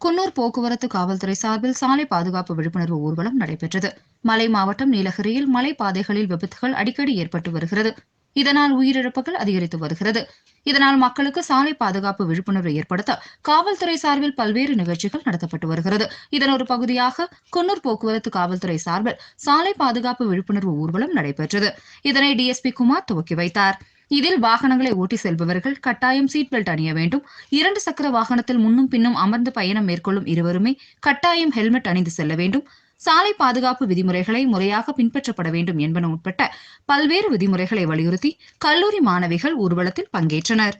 குன்னூர் போக்குவரத்து காவல்துறை சார்பில் சாலை பாதுகாப்பு விழிப்புணர்வு ஊர்வலம் நடைபெற்றது. மலை மாவட்டம் நீலகிரியில் மலை பாதைகளில் விபத்துகள் அடிக்கடி ஏற்பட்டு வருகிறது. இதனால் உயிரிழப்புகள் அதிகரித்து வருகிறது. இதனால் மக்களுக்கு சாலை பாதுகாப்பு விழிப்புணர்வு ஏற்படுத்த காவல்துறை சார்பில் பல்வேறு நிகழ்ச்சிகள் நடத்தப்பட்டு வருகிறது. இதன் ஒரு பகுதியாக குன்னூர் போக்குவரத்து காவல்துறை சார்பில் சாலை பாதுகாப்பு விழிப்புணர்வு ஊர்வலம் நடைபெற்றது. இதனை டிஎஸ்பி குமார் துவக்கி வைத்தார். இதில் வாகனங்களை ஓட்டி செல்பவர்கள் கட்டாயம் சீட் பெல்ட் அணிய வேண்டும். இரண்டு சக்கர வாகனத்தில் முன்னும் பின்னும் அமர்ந்து பயணம் மேற்கொள்ளும் இருவருமே கட்டாயம் ஹெல்மெட் அணிந்து செல்ல வேண்டும். சாலை பாதுகாப்பு விதிமுறைகளை முறையாக பின்பற்றப்பட வேண்டும் என்பன உட்பட்ட பல்வேறு விதிமுறைகளை வலியுறுத்தி கல்லூரி மாணவிகள் ஊர்வலத்தில் பங்கேற்றனர்.